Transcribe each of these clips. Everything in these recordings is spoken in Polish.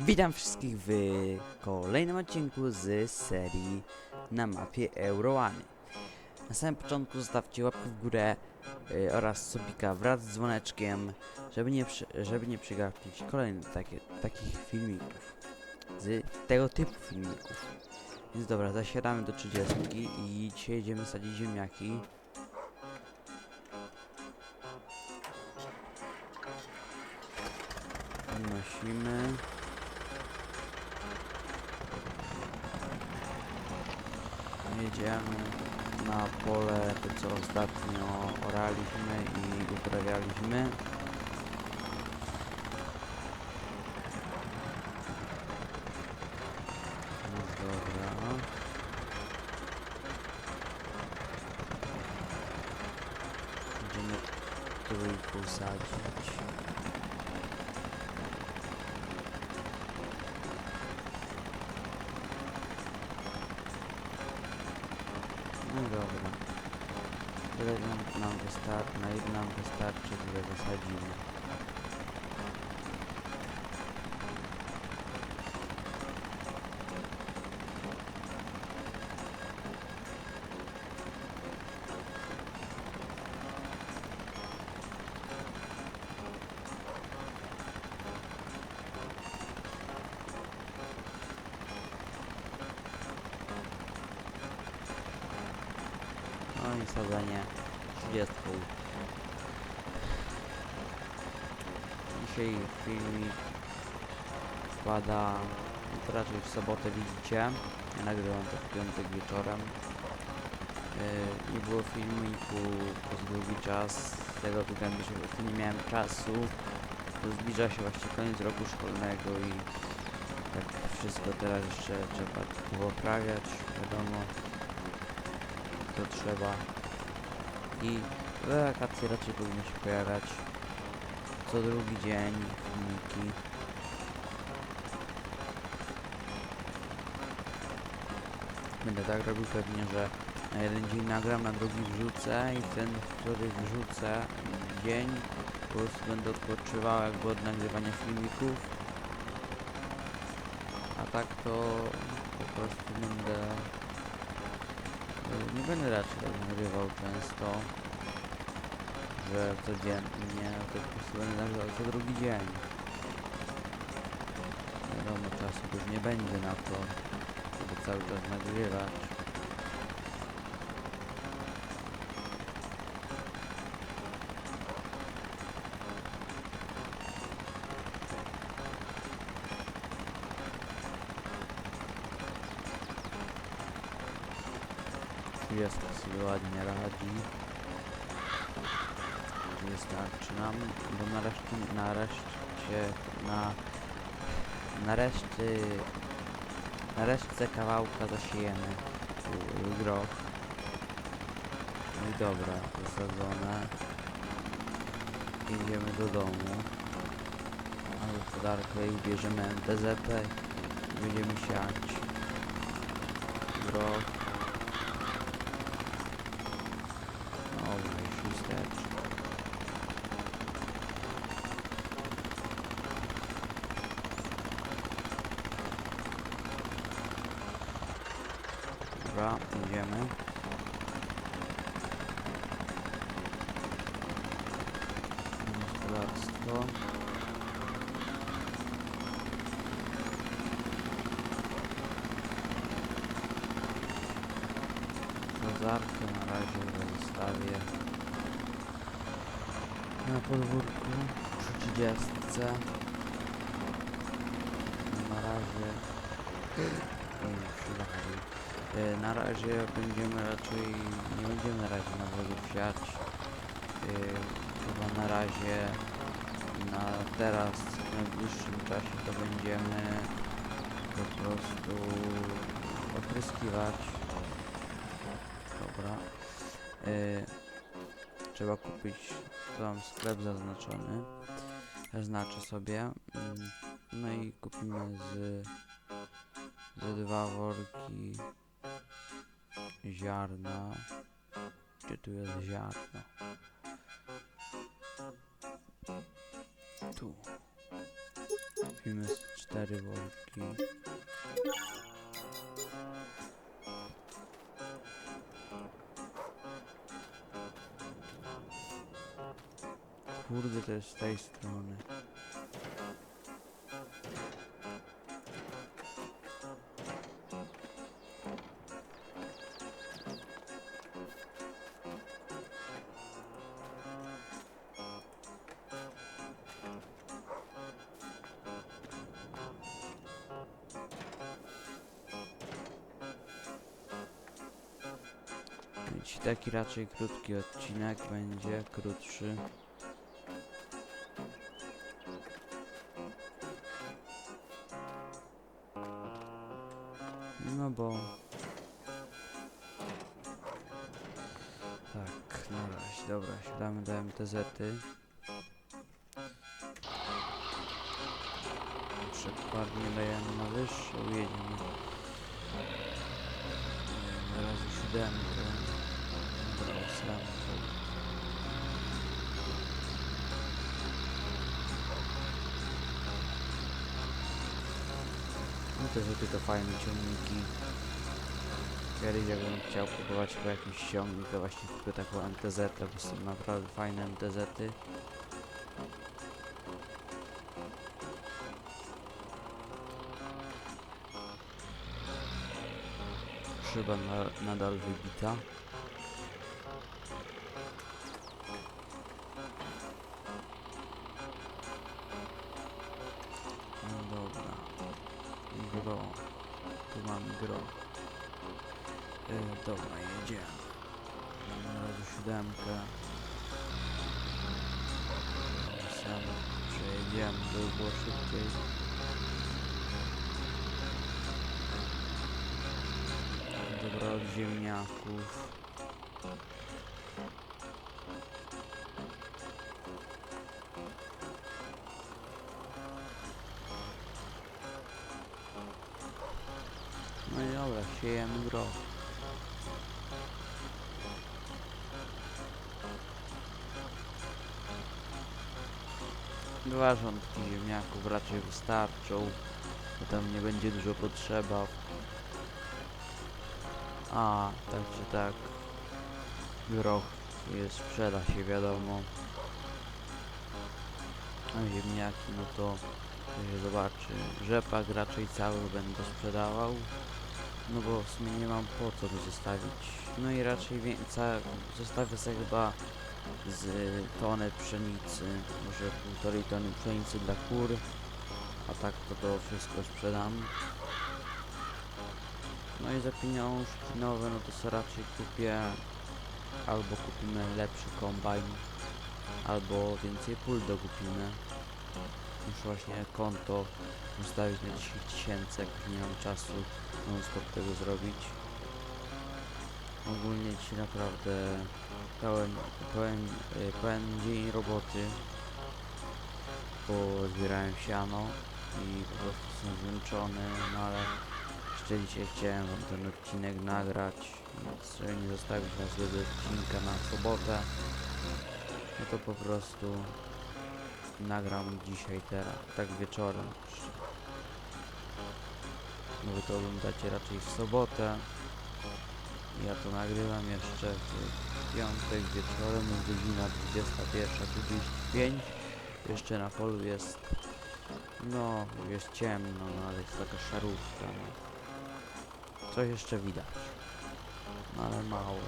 Witam wszystkich w kolejnym odcinku z serii na mapie Eurołany. Na samym początku zostawcie łapkę w górę y, oraz subika wraz z dzwoneczkiem, żeby nie, żeby nie przegapić kolejnych takie, takich filmików. Z tego typu filmików. Więc dobra, zasiadamy do 30 i dzisiaj jedziemy sadzić ziemniaki. Unosimy. Jedziemy na pole, to co ostatnio oraliśmy i uprawialiśmy. No dobra. Będziemy trójku sadzić. Tyle nam- wystarczy, na nam wystarczy, tyle wysadzimy. No i sadzenie 30. Dzisiaj filmik no to raczej w sobotę widzicie. Ja nagrywam to w piątek wieczorem. Yy, nie było filmiku przez długi czas, z tego względu, że nie miałem czasu. To zbliża się właśnie koniec roku szkolnego i tak wszystko teraz jeszcze trzeba poprawiać, wiadomo to trzeba. I wakacje raczej powinno się pojawiać co drugi dzień filmiki. Będę tak robił pewnie, że na jeden dzień nagram, na drugi wrzucę i ten, który wrzucę dzień po prostu będę odpoczywał jakby od nagrywania filmików. A tak to po prostu będę Nie będę raczej tak nagrywał często, że codziennie, to po prostu będę nagrywał co drugi dzień. Wiadomo, czasu już nie będzie na to, żeby cały czas nagrywać. Jest sobie ładnie radzi. Wystarczy nam, bo nareszcie, nareszcie, na, nareszcie, nareszcie kawałka zasiejemy groch. No i dobra, wysadzone. Idziemy do domu. Na gospodarkę i bierzemy MTZ i będziemy siać groch. Dobra, idziemy. Gospodarstwo. Bazarkę na razie zostawię na podwórku przy 30. Na razie Oj. E, na razie będziemy raczej nie będziemy na razie nawozów siać. E, chyba na razie na teraz w najbliższym czasie to będziemy po prostu opryskiwać. Dobra. E, trzeba kupić tu mam sklep zaznaczony zaznaczę sobie mm, no i kupimy z ze dwa worki ziarna gdzie tu jest ziarno tu kupimy cztery worki. Kurde, to jest z tej strony. Taki raczej krótki odcinek będzie, krótszy. No bo... Tak, na razie, dobra, siadamy do MTZ-y. Przekładnie dajemy na wyższą, jedziemy. Na razie siódemkę. Dobra, ósemkę. No te to fajne ciągniki. Kiedyś jakbym chciał kupować chyba jakiś ciągnik, to właśnie kupię taką MTZ, bo są naprawdę fajne MTZ-y. Szyba na, nadal wybita. Gro. Tu mamy gro. E, dobra, jedziemy. Na razie siódemkę. Sam przejedziemy, żeby było szybciej. Dobra, od ziemniaków. Siejemy groch. Dwa rządki ziemniaków raczej wystarczą, bo tam nie będzie dużo potrzeba. A, tak czy tak. Groch jest, sprzeda się wiadomo. A ziemniaki, no to się zobaczy. Rzepak raczej cały będę sprzedawał. No bo w sumie nie mam po co tu zostawić. No i raczej więcej zostawię sobie chyba z tony pszenicy, może półtorej tony pszenicy dla kur, a tak to to wszystko sprzedam. No i za pieniążki nowe, no to sobie raczej kupię albo kupimy lepszy kombajn, albo więcej pól dokupimy. Muszę właśnie konto ustawić na 10 tysięcy, jak nie mam czasu non stop tego zrobić. Ogólnie dzisiaj naprawdę pełen, pełen, pełen dzień roboty, bo zbierałem siano i po prostu jestem zmęczony, no ale jeszcze dzisiaj chciałem wam ten odcinek nagrać, więc żeby nie zostawić was bez odcinka na sobotę, no to po prostu nagram dzisiaj teraz, tak wieczorem. No wy to oglądacie raczej w sobotę. Ja to nagrywam jeszcze w piątek wieczorem, godzina 21.35. Jeszcze na polu jest, no jest ciemno, no ale jest taka szarówka. No. Coś jeszcze widać, no ale mało.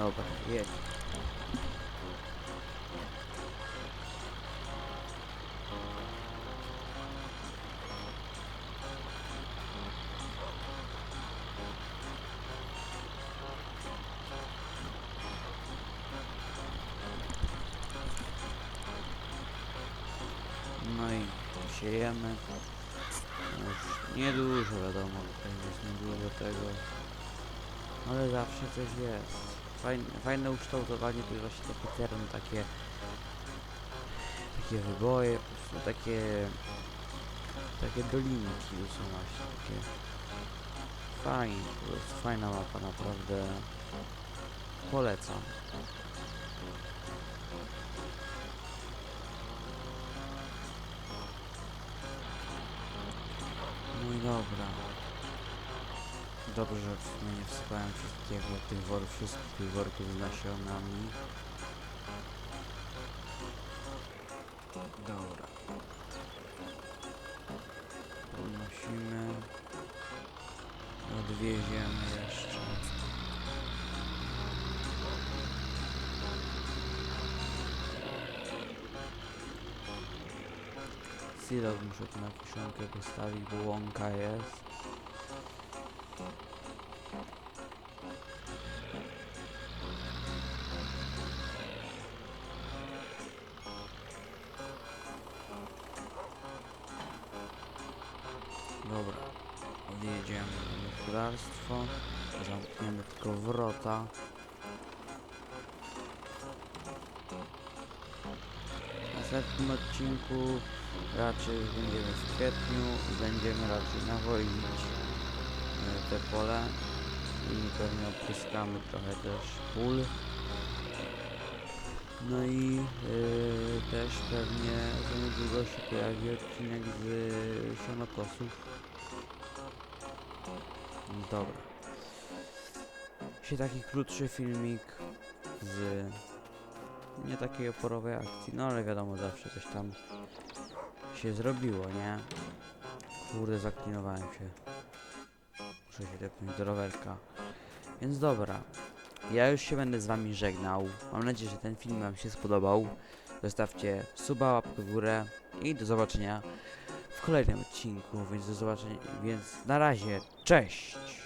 Dobra, jedź. No i siejemy. Niedużo wiadomo, tutaj jest niedużo tego. Ale zawsze coś jest. Fajne, fajne ukształtowanie to jest właśnie takie teren, takie takie wyboje, po prostu takie takie dolinki to są właśnie takie fajnie, to jest fajna mapa, naprawdę polecam. No i dobra. Dobrze, że w sumie nie wsypałem wszystkiego, tych wor, wszystkich tych worków z nasionami. Dobra. Podnosimy. Odwieziemy jeszcze. Silos muszę tu na kiszonkę postawić, bo łąka jest. Dobra, odjedziemy na gospodarstwo, zamkniemy tylko wrota. W następnym odcinku raczej będziemy w kwietniu i będziemy raczej nawozić e, te pole i pewnie opryskamy trochę też pól. No i yy, też pewnie za niedługo się pojawi odcinek z sianokosów. Dobra. Się taki krótszy filmik z nie takiej oporowej akcji, no ale wiadomo zawsze coś tam się zrobiło, nie? Kurde, zaklinowałem się. Muszę się tepnąć do rowerka. Więc dobra. Ja już się będę z wami żegnał. Mam nadzieję, że ten film wam się spodobał. Zostawcie suba, łapkę w górę i do zobaczenia w kolejnym odcinku. Więc do zobaczenia. Więc na razie, cześć!